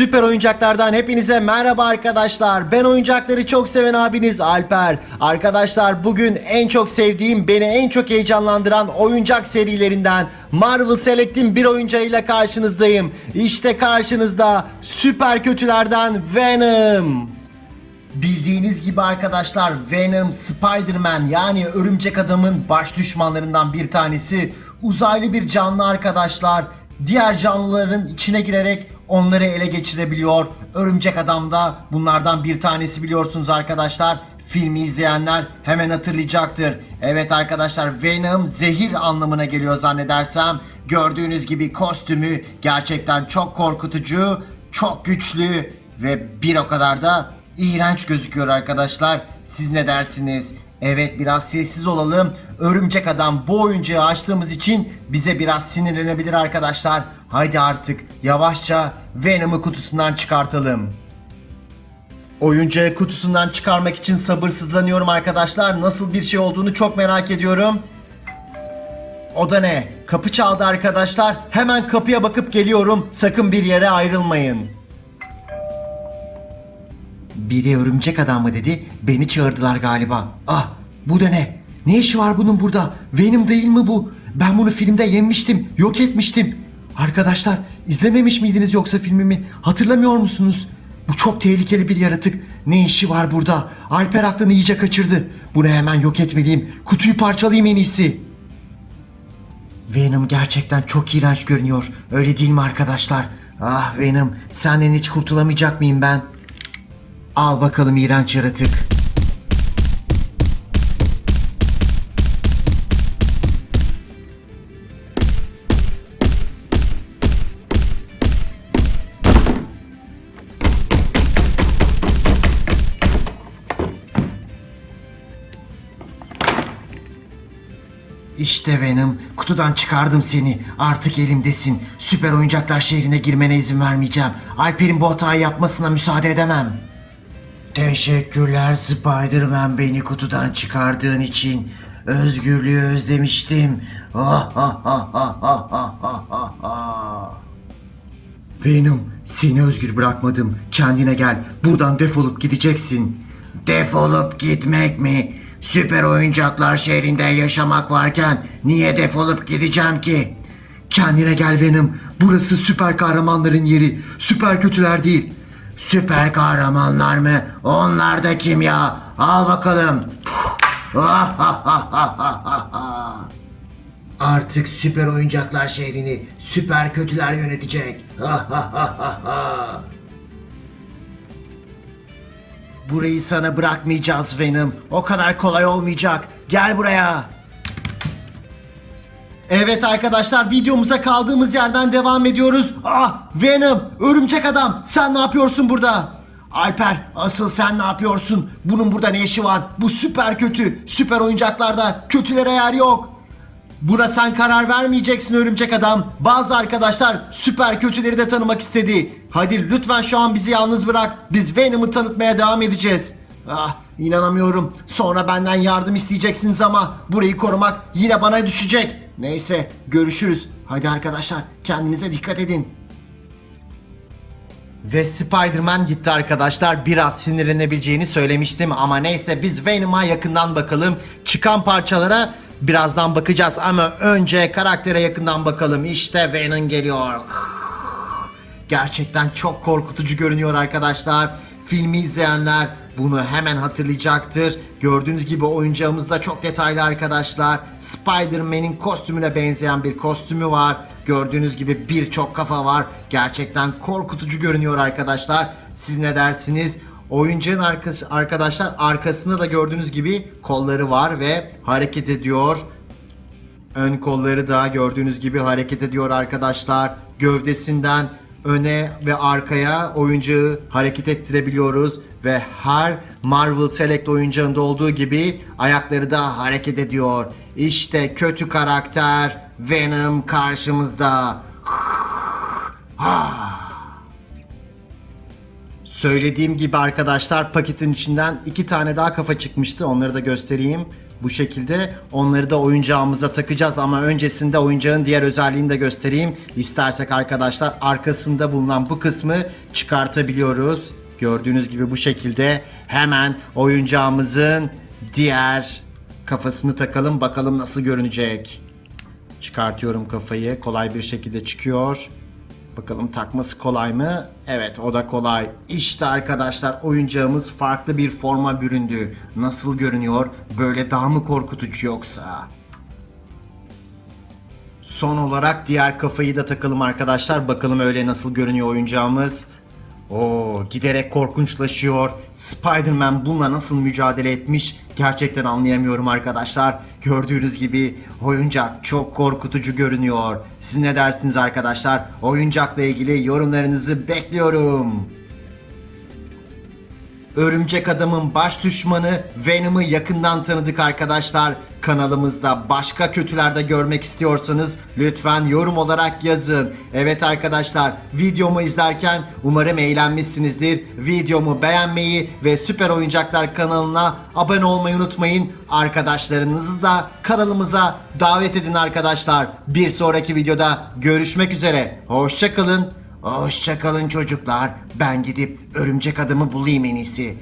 Süper oyuncaklardan hepinize merhaba arkadaşlar. Ben oyuncakları çok seven abiniz Alper. Arkadaşlar bugün en çok sevdiğim, beni en çok heyecanlandıran oyuncak serilerinden Marvel Select'in bir oyuncağıyla karşınızdayım. İşte karşınızda süper kötülerden Venom. Bildiğiniz gibi arkadaşlar Venom, Spider-Man yani Örümcek Adam'ın baş düşmanlarından bir tanesi. Uzaylı bir canlı arkadaşlar. Diğer canlıların içine girerek onları ele geçirebiliyor. Örümcek Adam da bunlardan bir tanesi biliyorsunuz arkadaşlar. Filmi izleyenler hemen hatırlayacaktır. Evet arkadaşlar Venom zehir anlamına geliyor zannedersem. Gördüğünüz gibi kostümü gerçekten çok korkutucu, çok güçlü ve bir o kadar da iğrenç gözüküyor arkadaşlar. Siz ne dersiniz? Evet biraz sessiz olalım. Örümcek adam bu oyuncağı açtığımız için bize biraz sinirlenebilir arkadaşlar. Haydi artık yavaşça Venom'u kutusundan çıkartalım. Oyuncağı kutusundan çıkarmak için sabırsızlanıyorum arkadaşlar. Nasıl bir şey olduğunu çok merak ediyorum. O da ne? Kapı çaldı arkadaşlar. Hemen kapıya bakıp geliyorum. Sakın bir yere ayrılmayın. Biri örümcek adam mı dedi? Beni çağırdılar galiba. Ah bu da ne? Ne işi var bunun burada? Venom değil mi bu? Ben bunu filmde yenmiştim, yok etmiştim. Arkadaşlar izlememiş miydiniz yoksa filmimi? Hatırlamıyor musunuz? Bu çok tehlikeli bir yaratık. Ne işi var burada? Alper aklını iyice kaçırdı. Bunu hemen yok etmeliyim. Kutuyu parçalayayım en iyisi. Venom gerçekten çok iğrenç görünüyor. Öyle değil mi arkadaşlar? Ah Venom senden hiç kurtulamayacak mıyım ben? Al bakalım iğrenç yaratık. İşte benim. Kutudan çıkardım seni. Artık elimdesin. Süper oyuncaklar şehrine girmene izin vermeyeceğim. Alper'in bu hatayı yapmasına müsaade edemem. Teşekkürler Spider-Man beni kutudan çıkardığın için. Özgürlüğü özlemiştim. Venom seni özgür bırakmadım. Kendine gel. Buradan defolup gideceksin. Defolup gitmek mi? Süper oyuncaklar şehrinde yaşamak varken niye defolup gideceğim ki? Kendine gel Venom. Burası süper kahramanların yeri. Süper kötüler değil. Süper kahramanlar mı? Onlar da kim ya? Al bakalım. Artık süper oyuncaklar şehrini süper kötüler yönetecek. Burayı sana bırakmayacağız Venom. O kadar kolay olmayacak. Gel buraya. Evet arkadaşlar videomuza kaldığımız yerden devam ediyoruz. Ah Venom, örümcek adam sen ne yapıyorsun burada? Alper asıl sen ne yapıyorsun? Bunun burada ne işi var? Bu süper kötü. Süper oyuncaklarda kötülere yer yok. Buna sen karar vermeyeceksin örümcek adam. Bazı arkadaşlar süper kötüleri de tanımak istedi. Hadi lütfen şu an bizi yalnız bırak. Biz Venom'u tanıtmaya devam edeceğiz. Ah inanamıyorum. Sonra benden yardım isteyeceksiniz ama burayı korumak yine bana düşecek. Neyse görüşürüz. Hadi arkadaşlar kendinize dikkat edin. Ve Spider-Man gitti arkadaşlar. Biraz sinirlenebileceğini söylemiştim ama neyse biz Venom'a yakından bakalım. Çıkan parçalara birazdan bakacağız ama önce karaktere yakından bakalım. İşte Venom geliyor. Gerçekten çok korkutucu görünüyor arkadaşlar. Filmi izleyenler bunu hemen hatırlayacaktır. Gördüğünüz gibi oyuncağımız da çok detaylı arkadaşlar. Spider-Man'in kostümüne benzeyen bir kostümü var. Gördüğünüz gibi birçok kafa var. Gerçekten korkutucu görünüyor arkadaşlar. Siz ne dersiniz? Oyuncağın arkası, arkadaşlar arkasında da gördüğünüz gibi kolları var ve hareket ediyor. Ön kolları da gördüğünüz gibi hareket ediyor arkadaşlar. Gövdesinden öne ve arkaya oyuncağı hareket ettirebiliyoruz ve her Marvel Select oyuncağında olduğu gibi ayakları da hareket ediyor. İşte kötü karakter Venom karşımızda. Söylediğim gibi arkadaşlar paketin içinden iki tane daha kafa çıkmıştı. Onları da göstereyim. Bu şekilde onları da oyuncağımıza takacağız ama öncesinde oyuncağın diğer özelliğini de göstereyim. İstersek arkadaşlar arkasında bulunan bu kısmı çıkartabiliyoruz. Gördüğünüz gibi bu şekilde hemen oyuncağımızın diğer kafasını takalım bakalım nasıl görünecek. Çıkartıyorum kafayı. Kolay bir şekilde çıkıyor. Bakalım takması kolay mı? Evet o da kolay. İşte arkadaşlar oyuncağımız farklı bir forma büründü. Nasıl görünüyor? Böyle daha mı korkutucu yoksa? Son olarak diğer kafayı da takalım arkadaşlar. Bakalım öyle nasıl görünüyor oyuncağımız. Oo, giderek korkunçlaşıyor. Spider-Man bununla nasıl mücadele etmiş gerçekten anlayamıyorum arkadaşlar. Gördüğünüz gibi oyuncak çok korkutucu görünüyor. Siz ne dersiniz arkadaşlar? Oyuncakla ilgili yorumlarınızı bekliyorum. Örümcek Adam'ın baş düşmanı Venom'ı yakından tanıdık arkadaşlar. Kanalımızda başka kötülerde görmek istiyorsanız lütfen yorum olarak yazın. Evet arkadaşlar videomu izlerken umarım eğlenmişsinizdir. Videomu beğenmeyi ve Süper Oyuncaklar kanalına abone olmayı unutmayın. Arkadaşlarınızı da kanalımıza davet edin arkadaşlar. Bir sonraki videoda görüşmek üzere. Hoşçakalın. Hoşçakalın çocuklar. Ben gidip örümcek adamı bulayım en iyisi.